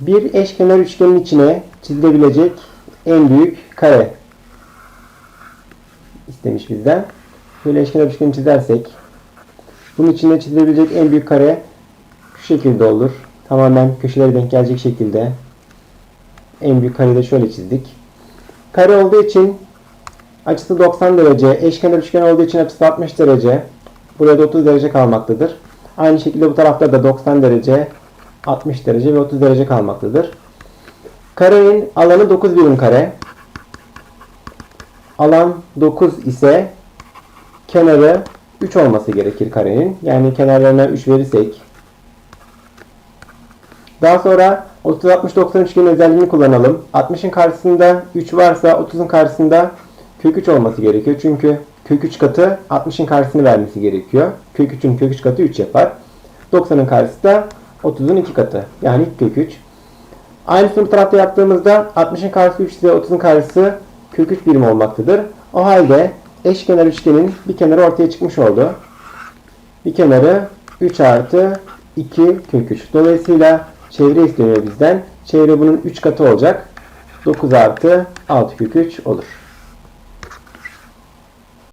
Bir eşkenar üçgenin içine çizilebilecek en büyük kare istemiş bizden. Böyle eşkenar üçgeni çizersek bunun içinde çizilebilecek en büyük kare şu şekilde olur. Tamamen köşelere denk gelecek şekilde. En büyük kareyi de şöyle çizdik. Kare olduğu için açısı 90 derece, eşkenar üçgen olduğu için açısı 60 derece. Buraya da 30 derece kalmaktadır. Aynı şekilde bu tarafta da 90 derece, 60 derece ve 30 derece kalmaktadır. Karenin alanı 9 birim kare. Alan 9 ise kenarı 3 olması gerekir karenin. Yani kenarlarına 3 verirsek. Daha sonra 30 60 90 üçgenin özelliğini kullanalım. 60'ın karşısında 3 varsa 30'un karşısında kök 3 olması gerekiyor. Çünkü kök 3 katı 60'ın karşısını vermesi gerekiyor. Kök 3'ün kök 3 katı 3 yapar. 90'ın karşısı da 30'un 2 katı. Yani kök 3. Aynısını bu tarafta yaptığımızda 60'ın karşısı 3 ise 30'un karşısı kök 3 birim olmaktadır. O halde eşkenar üçgenin bir kenarı ortaya çıkmış oldu. Bir kenarı 3 artı 2 kök 3. Dolayısıyla çevre isteniyor bizden. Çevre bunun 3 katı olacak. 9 artı 6 kök 3 olur.